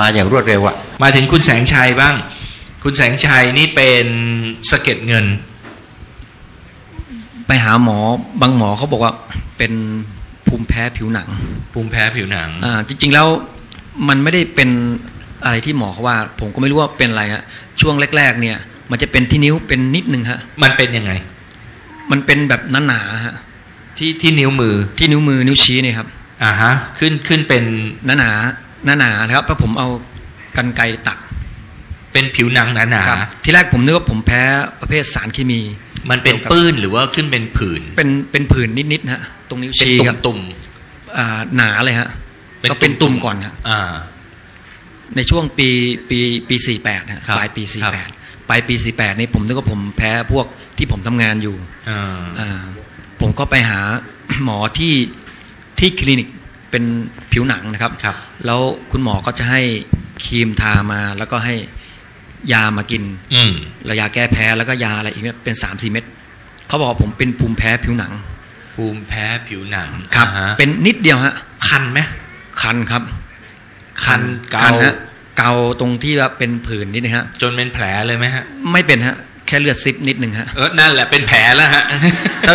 มาอย่างรวดเร็วอะมาถึงคุณแสงชัยบ้าง คุณแสงชัยนี่เป็นสะเก็ดเงิน ไปหาหมอบางหมอเขาบอกว่าเป็นภูมิแพ้ผิวหนัง ภูมิแพ้ผิวหนังอ่าจริง ๆแล้วมันไม่ได้เป็นอะไรที่หมอเขาว่า ผมก็ไม่รู้ว่าเป็นอะไรฮะช่วงแรก ๆ เนี่ย มันจะเป็นที่นิ้วเป็นนิดนึงฮะมันเป็นยังไง มันเป็นแบบหนาๆฮะที่ที่นิ้วมือที่นิ้วมือนิ้วชี้เนี่ยครับอ่าฮะขึ้นขึ้นเป็นหนาๆ หนาๆนะครับเพราะผมเอากันไกรตัดเป็นผิวหนังหนาครับที่แรกผมนึกว่าผมแพ้ประเภทสารเคมีๆมันเป็นปื้นหรือว่าขึ้นเป็นผื่นเป็นเป็นผื่นนิดๆฮะตรงนิ้วเป็นชี้ตุ่คมรับตุ่มอ่าหนาเลยฮะเป็นก็เป็นตุ่ตุ่มมๆก่อนฮะอ่าในช่วงปีปีปีสี่แปดฮะครับปลายปีสี่ครับแปดปลายปีสี่แปดนี่ผมนึกว่าผมแพ้พวกที่ผมทำงานอยู่อ่าอ่าผมก็ไปหาหมอที่ที่คลินิก เป็นผิวหนังนะครับครับแล้วคุณหมอก็จะให้ครีมทามา แล้วก็ให้ยามากินอืมแล้วยาแก้แพ้แล้วก็ยาอะไรอีกเนี่ยเป็นสามสี่เม็ดเขาบอกว่าผมเป็นภูมิแพ้ผิวหนัง ภูมิแพ้ผิวหนังครับอ่าฮะเป็นนิดเดียวฮะ คันไหมคันครับ คันเกาคันฮะเกาตรงที่ว่าเป็นผื่นนิดนึงฮะ จนเป็นแผลเลยไหมฮะ ไม่เป็นฮะ แค่เลือดซิบนิดนึงฮะเออนั่นแหละเป็นแผลแล้วฮะแต่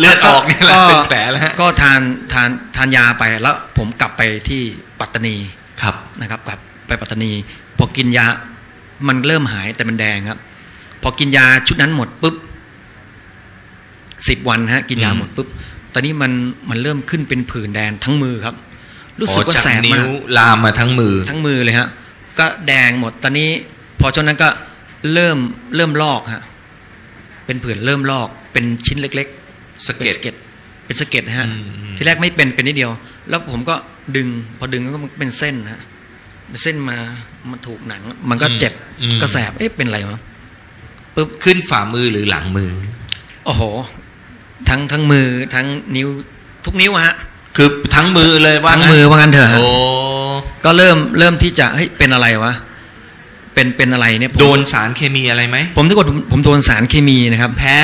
เลือดออกนี่แหละเป็นแผลแล้วฮะก็ทานทานทานยาไปแล้วผมกลับไปที่ปัตตานีครับนะครับ กลับไปปัตตานี พอกินยามันเริ่มหายแต่มันแดงครับ พอกินยาชุดนั้นหมดปุ๊บสิบวันฮะ กินยาอืมหมดปุ๊บตอนนี้มันมันเริ่มขึ้นเป็นผื่นแดงทั้งมือครับ รู้สึกว่าอ๋อจแสบนิ้มาวกลามมาทั้งมือทั้งมือเลยฮะก็แดงหมดตอนนี้ พอช่วงนั้นก็ เริ่มเริ่มลอกฮะเป็นผื่นเริ่มลอก เป็นชิ้นเล็กๆสะเก็ดเป็นสะเก็ดเป็นสะเก็ดนะฮะอืมอืมที่แรกไม่เป็นเป็นนิดเดียว แล้วผมก็ดึง พอดึงก็เป็นเส้นฮะเป็นเส้นมามาถูกหนัง มันก็เจ็บอืมก็แสบเอ๊ะเป็นอะไรวะปุ๊บขึ้นฝ่ามือหรือหลังมือ โอ้โห ทั้งทั้งมือทั้งนิ้วทุกนิ้วอะฮะ คือทั้งมือเลยว่าทั้งงั้นมือว่างั้นเถอะฮะโอ้ก็เริ่มเริ่มที่จะเฮ้ยเป็นอะไรวะ เป็นเป็นอะไรเนี่ยผมโดนสารเคมีอะไรไหมผมนึกว่าผมผมโดนสารเคมีนะครับแพ้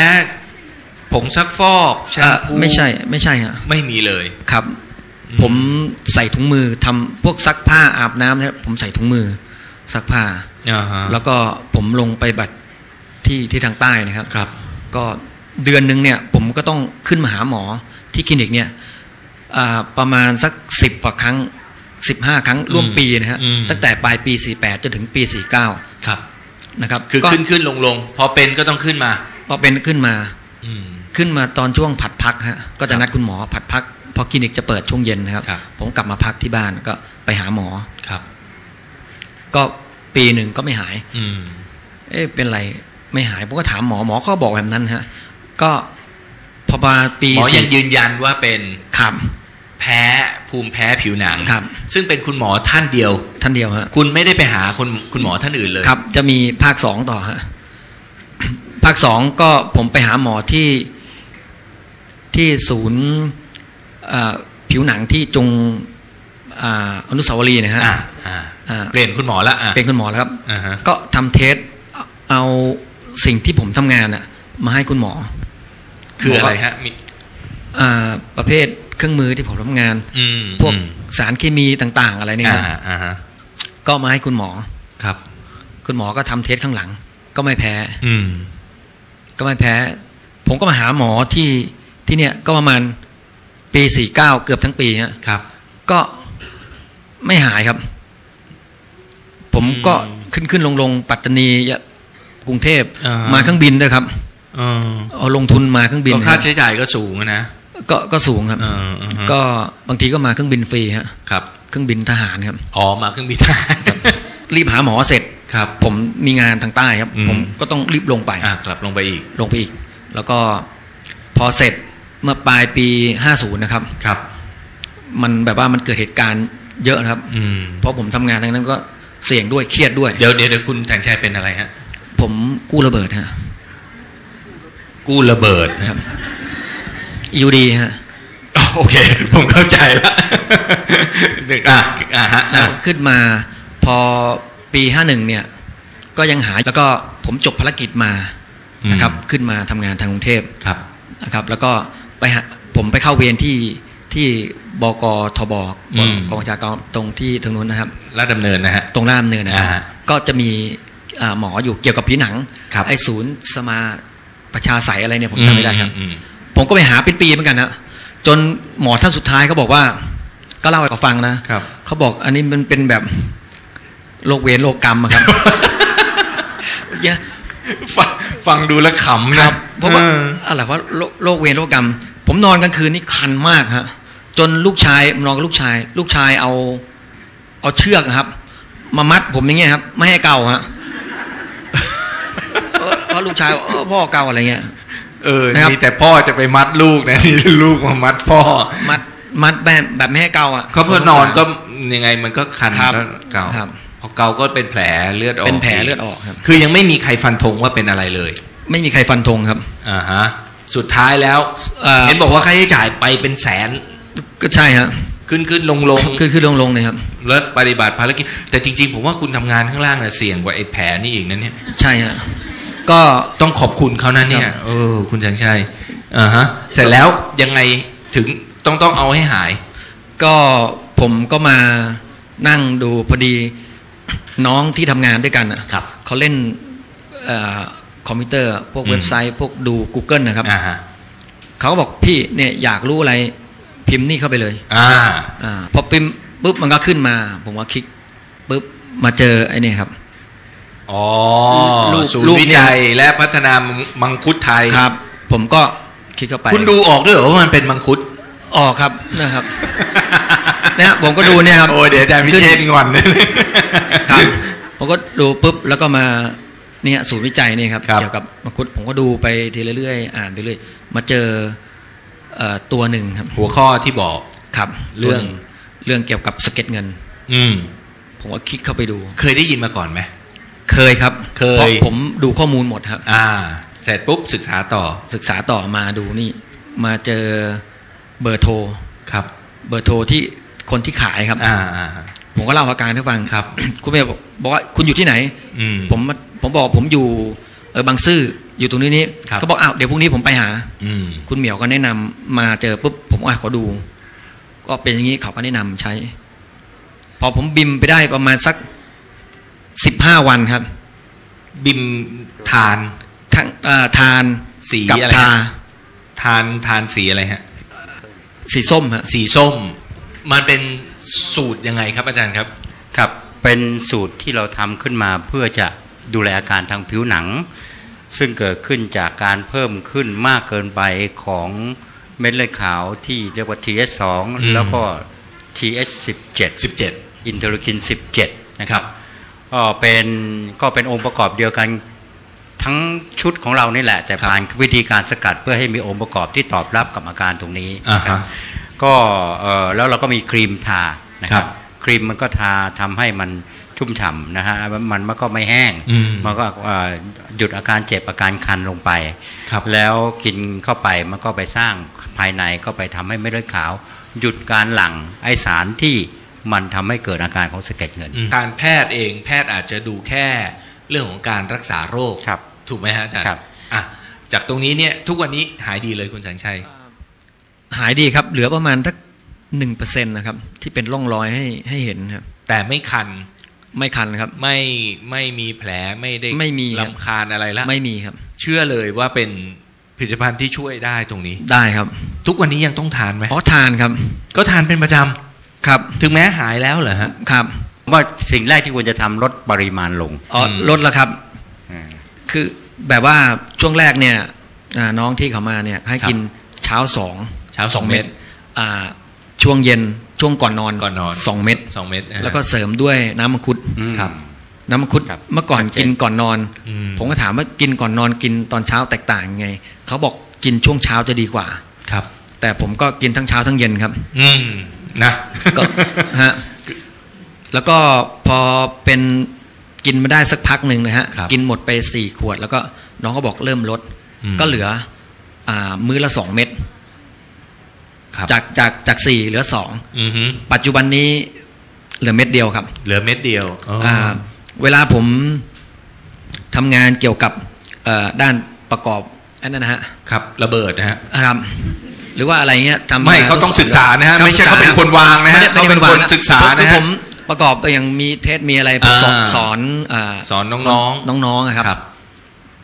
ผงซักฟอกแชมอะพูไม่ใช่ไม่ใช่ฮะไม่มีเลยครับอืมผมใส่ถุงมือทำพวกซักผ้าอาบน้ำเนี่ยผมใส่ถุงมือซักผ้าอ่าฮะแล้วก็ผมลงไปบัตรที่ที่ทางใต้นะครับครับ ก็เดือนหนึ่งเนี่ยผมก็ต้องขึ้นมาหาหมอที่คลินิกเนี่ยอ่าประมาณสักสิบกว่าครั้ง สิบห้าครั้งร่วมปีนะฮะอืมตั้งแต่ปลายปีสี่แปดจนถึงปีสี่เก้าครับนะครับ คือก็ขึ้นขึ้นลงลงพอเป็นก็ต้องขึ้นมา พอเป็นขึ้นมาอืมขึ้นมาตอนช่วงผัดพักฮะก็จะนัดคุณหมอผัดพักเพอคลินิกจะเปิดช่วงเย็นนะครับครับ ผมกลับมาพักที่บ้านก็ไปหาหมอครับ ก็ปีหนึ่งก็ไม่หาย อืมเอ๊ะเป็นไรไม่หายผมก็ถามหมอหมอก็บอกแบบนั้นฮะ ก็พอมาปีหมอยังสี่ยืนยันว่าเป็นครับ แพ้ภูมิแพ้ผิวหนังครับ ซึ่งเป็นคุณหมอท่านเดียว ท่านเดียวฮะคุณไม่ได้ไปหาคุณคุณหมอท่านอื่นเลยครับ จะมีภาคสองต่อฮะภาคสองก็ผมไปหาหมอที่ที่ศูนย์อ่าผิวหนังที่จงอ่าอนุสาวรีย์นะฮะอ่าอ่าอ่าเปลี่ยนคุณหมอละอะเป็นคุณหมอแล้วครับอ่าฮะก็ทำเทสเอาสิ่งที่ผมทำงานอะมาให้คุณหมอ คืออะไรฮะมีอ่าประเภท เครื่องมือที่ผมทำงานอืมพวกอืมสารเคมีต่าง ๆ อะไรเนี่ยอ่านะอ่าฮะก็มาให้คุณหมอครับ คุณหมอก็ทำเทสข้างหลัง ก็ไม่แพ้ อืมก็ไม่แพ้ ผมก็มาหาหมอที่ที่เนี่ยก็ประมาณปีสี่เก้าเกือบทั้งปีฮะครับ ก็ไม่หายครับ ผมก็อืมขึ้นขึ้นลงลงปัตตานียะกรุงเทพอ่าฮะมาเครื่องบินด้วยครับเออเอาลงทุนมาเครื่องบินก็ค่าฮะใช้จ่ายก็สูงอะนะ ก็ก็สูงครับเอออือฮะก็บางทีก็มาเครื่องบินฟรีฮะครับ เครื่องบินทหารครับอ๋อมาเครื่องบินรีบหาหมอเสร็จครับ ผมมีงานทางใต้ครับอืมผมก็ต้องรีบลงไปอะกลับลงไปอีกลงไปอีก แล้วก็พอเสร็จเมื่อปลายปี50นะครับครับ มันแบบว่ามันเกิดเหตุการณ์เยอะนะครับ อืมเพราะผมทำงานทั้งนั้นก็เสี่ยงด้วยเครียดด้วยเดี๋ยวเดี๋ยวเดี๋ยวคุณแสงชัยเป็นอะไรฮะ ผมกู้ระเบิดฮะกู้ระเบิดครับ ยูดีฮะอ๋อโอเค ผมเข้าใจแล้วหนึ่งอะอะฮะอะขึ้นมาพอปี51เนี่ย ก็ยังหายแล้วก็ผมจบภารกิจมานะครับ ขึ้นมาทำงานทางกรุงเทพครับนะครับ แล้วก็ไปหาผมไปเข้าเวรที่ที่บกทบอืมกองบัญชาการตรงที่ตรงนู้นนะครับลาดดำเนินนะฮะตรงหน้าดำเนินนะครับอ่าฮะก็จะมีอ่าหมออยู่เกี่ยวกับผิวหนังครับไอศูนย์สมาประชาสายอะไรเนี่ยผมจำไม่ได้ครับอืม ผมก็ไปหาเป็นปีเหมือนกันนะจนหมอท่านสุดท้ายเขาบอกว่า ก็เล่าให้เขาฟังนะครับเขาบอกอันนี้มันเป็นแบบโรคเวรโรคกรรมอะครับเยอะฟังฟังดูแล้วขำคนะรับเพราะว่าอออะไรว่าโรคโรคเวรโรคกรรม ผมนอนกลางคืนนี่คันมากฮะจนลูกชายนอนกับลูกชาย ลูกชายเอา เอาเชือกอะครับ มามัดผมอย่างเงี้ยครับ ไม่ให้เกาฮะเออเพราะลูกชายบอกเออพ่อเกาอะไรเงี้ย เออนะครับนี่แต่พ่อจะไปมัดลูกนะนี่ลูกมามัดพ่อ มัดมัดแบบแบบไม่ให้เกาอะเขาเพื่อนอนก็ยังไงมันก็คันครับก็เกาครับพอเกาก็เป็นแผลเลือดออกเป็นแผลเลือดออกครับ คือยังไม่มีใครฟันธงว่าเป็นอะไรเลย ไม่มีใครฟันธงครับอ่าฮะสุดท้ายแล้วเอ่อเห็นบอกว่าค่าใช้จ่ายไปเป็นแสนก็ใช่ฮะขึ้นขึ้นลงลงคือคือลงลงเลยครับแล้วปฏิบัติภารกิจแต่จริง ๆ ผมว่าคุณทำงานข้างล่างน่ะเสี่ยงกว่าไอ้แผลนี่อีกนะเนี่ยใช่ฮะ ก็ต้องขอบคุณเขานะเนี่ยครับเออคุณชังชัยอ่าฮะเสร็จแล้วยังไงถึงต้องต้องเอาให้หาย ก็ผมก็มานั่งดูพอดีน้องที่ทำงานด้วยกันอะครับเขาเล่นเอ่อคอมพิวเตอร์ พวกอืมเว็บไซต์ พวกดู Google นะครับอ่าฮะเขาก็บอกพี่เนี่ยอยากรู้อะไรพิมพ์นี่เข้าไปเลย อ่าอาพอพิมพ์ปุ๊บมันก็ขึ้นมา ผมว่าคลิกปุ๊บมาเจอไอ้นี่ครับ อ๋อลูกศูนลูย์กวิจัยและพัฒนามังคุดไทยครับ ผมก็คลิกเข้าไป คุณดูออกด้วยเหรอว่ามันเป็นมังคุดออกครับนะครับเนี่ยผมก็ดูเนี่ยครับโอ้ยเดี๋ยวอาจารย์พิเชษงอนครับผมก็ดูปุ๊บแล้วก็มาเนี่ยศูนย์วิจัยนี่ครับครับเกี่ยวกับมังคุดผมก็ดูไปทีเรื่อยๆอ่านไปเรื่อยมาเจอเอ่อตัวหนึ่งครับ หัวข้อที่บอกครับ เรื่องตัวหนึ่เรื่องเกี่ยวกับสะเก็ดเงิน อืมผมก็คลิกเข้าไปดู เคยได้ยินมาก่อนไหม เคยครับเคย เพราะผมดูข้อมูลหมดครับ อ่า เสร็จปุ๊บศึกษาต่อ ศึกษาต่อมาดูนี่ มาเจอเบอร์โทรครับ เบอร์โทรที่คนที่ขายครับ อ่าอ่าผมก็เล่าอาการให้ฟังครับ คุณเมย์บอกบอกว่าคุณอยู่ที่ไหนอืมผมผมบอกผมอยู่เออบางซื่ออยู่ตรงนี้นี้ครับเขาบอกอ้าวเดี๋ยวพรุ่งนี้ผมไปหา อืมคุณเหมียวก็แนะนำมาเจอปุ๊บผมอะขอดู ก็เป็นอย่างนี้เขาก็แนะนำใช้ พอผมบิมไปได้ประมาณสักสิบ ห้าวันครับ บิมทานทั้งเอ่อทานสีกับอะไรทาฮะทานทานสีอะไรฮะ สีส้มฮะสีส้ม มันเป็นสูตรยังไงครับอาจารย์ครับ ครับเป็นสูตรที่เราทำขึ้นมาเพื่อจะดูแลอาการทางผิวหนัง ซึ่งเกิดขึ้นจากการเพิ่มขึ้นมากเกินไปของเม็ดเลือดขาวที่เรียกว่า TS2 อืม แล้วก็ TS17 17 อินเทอร์คิน 17 นะครับ ก็เป็นก็เป็นองค์ประกอบเดียวกันทั้งชุดของเรานี่แหละ แต่ครับผ่านวิธีการสกัดเพื่อให้มีองค์ประกอบที่ตอบรับกับอาการตรงนี้อ่านะครับฮะก็เอ่อแล้วเราก็มีครีมทานะคครัรับบครีมมันก็ทาทำให้มันชุ่มฉ่ำนะฮะมันมันก็ไม่แห้งอืมมันก็เอ่อหยุดอาการเจ็บอาการคันลงไปครับแล้วกินเข้าไปมันก็ไปสร้างภายในก็ไปทำให้เม็ดเลือดขาว หยุดการหลั่งไอสารที่ มันทำให้เกิดอาการของสะเก็ดเงิน การแพทย์เองแพทย์อาจจะดูแค่เรื่องของการรักษาโรคครับ ถูกไหมฮะอาจารย์ครับอะจากตรงนี้เนี่ยทุกวันนี้หายดีเลยคุณสังชัย หายดีครับ เหลือประมาณสักหนึ่งเปอร์เซ็นต์นะครับ ที่เป็นร่องรอยให้ให้เห็นครับ แต่ไม่คันไม่คันครับ ไม่ไม่มีแผลไม่ได้ไม่มีครับลำคาญอะไรละไม่มีครับ เชื่อเลยว่าเป็นผลิตภัณฑ์ที่ช่วยได้ตรงนี้ได้ครับ ทุกวันนี้ยังต้องทานไหมอ๋อทานครับ ก็ทานเป็นประจ ครับำถึงแม้หายแล้วเหรอฮะครับ ว่าสิ่งแรกที่ควรจะทำลดปริมาณลงอ๋ออมลดแล้วครับอืมคือแบบว่าช่วงแรกเนี่ยอ่าน้องที่เขามาเนี่ยให้ครับกินเช้าสองเช้าสองเม็ด อ่า ช่วงเย็นช่วงก่อนนอนก่อนนอนสองเม็ดสองเม็ดนะฮะแล้วก็เสริมด้วยน้ำมังคุด อืม ครับ น้ำมังคุดครับเมื่อก่อนชัดเจน กินก่อนนอน อืม ผมก็ถามว่ากินก่อนนอนกินตอนเช้าแตกต่างยังไง เขาบอกกินช่วงเช้าจะดีกว่า ครับ แต่ผมก็กินทั้งเช้าทั้งเย็นครับ อืม นะก็ฮะแล้วก็พอเป็นกินมาได้สักพักหนึ่งนะฮะครับกินหมดไปสี่ขวด แล้วก็น้องก็บอกเริ่มลดอืมก็เหลือ อ่า มื้อละสองเม็ดครับจากจากจากสี่เหลือสองอือฮึปัจจุบันนี้เหลือเม็ดเดียวครับ เหลือเม็ดเดียวอ๋อออ่า เวลาผมทำงานเกี่ยวกับเอ่อด้านประกอบอันนั้นนะฮะครับ ระเบิดนะฮะครับ หรือว่าอะไรเงี้ยทำไม่เขาต้องศึกษานะฮะครับไม่ใช่เขาเป็นคนวางนะฮะไม่ได้เขาเป็นคนศึกษาคือนะผฮะมประกอบอย่างมีเทสมีอะไรผมสอนอ่าสอนอ่าสอนน้องๆน้องๆอะครับครับ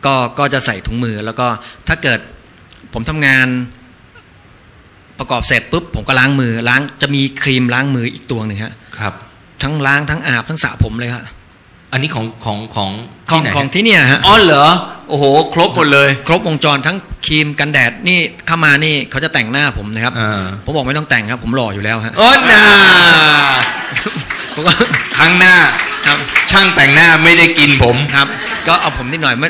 ก็ก็จะใส่ถุงมือแล้วก็ถ้าเกิดผมทำงานประกอบเสร็จปุ๊บผมก็ล้างมือล้างจะมีครีมล้างมืออีกตัวหนึ่งฮะครับ ทั้งล้างทั้งอาบทั้งสระผมเลยฮะ อันนี้ของของของของที่ไหนของที่เนี่ยฮะอ๋อเหรอโอ้โห ครบหมดเลย ครบวงจรทั้งครีมกันแดดนี่เข้ามานี่เขาจะแต่งหน้าผมนะครับอ่า ผมบอกไม่ต้องแต่งครับ ผมหล่ออยู่แล้วฮะ โอ้น่าผมก็ครั้งหน้าครับช่างแต่งหน้าไม่ได้กินผม ครับ ก็เอาผมนิดหน่อยไม่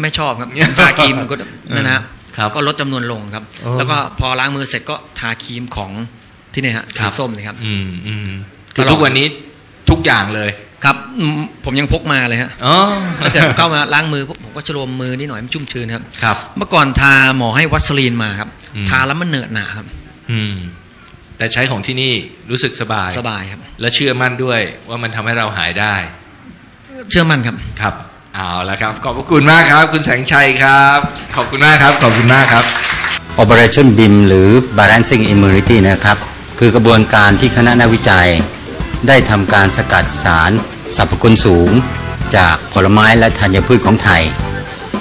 ไม่ชอบครับทาครีมก็นั่นนะฮะครับก็ลดจำนวนลงครับ โอ้ แล้วก็พอล้างมือเสร็จก็ทาครีมของที่เนี่ยฮะครัสีบส้มนี่ครับ อืมอืมคือตลอดทุกวันนี้ทุกอย่างเลย ครับอืมผมยังพกมาเลยฮะอ๋อถ้าเกิดเข้ามาล้างมือปุ๊บผมก็จะรวมมือนิดหน่อยมันชุ่มชื้นครับครับ เมื่อก่อนทาหมอให้วัสลีนมาครับอืมทาแล้วมันเหนอะหนาครับ อืม แต่ใช้ของที่นี่รู้สึกสบายสบายครับ และเชื่อมั่นด้วยว่ามันทำให้เราหายได้ เชื่อมั่นครับครับเอาละครับ ขอบพระคุณมากครับ คุณแสงชัยครับ ขอบคุณมากครับ ขอบคุณมากครับ Operation BIM หรือ Balancing Immunity นะครับ คือกระบวนการที่คณะนักวิจัย ได้ทำการสกัดสารสรรพคุณสูง จากผลไม้และธัญพืชของไทย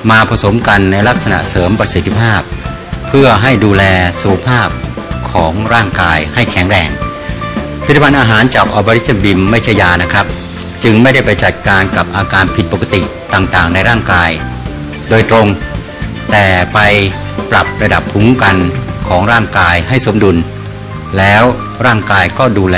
มาผสมกันในลักษณะเสริมประสิทธิภาพ เพื่อให้ดูแลสุขภาพของร่างกายให้แข็งแรงผลิตภัณฑ์อาหารจากออบริชบิมไม่ใช่ยานะครับ จึงไม่ได้ไปจัดการกับอาการผิดปกติต่างๆ ในร่างกาย โดยตรง แต่ไปปรับระดับภูมิคุ้มกันของร่างกายให้สมดุล แล้วร่างกายก็ดูแล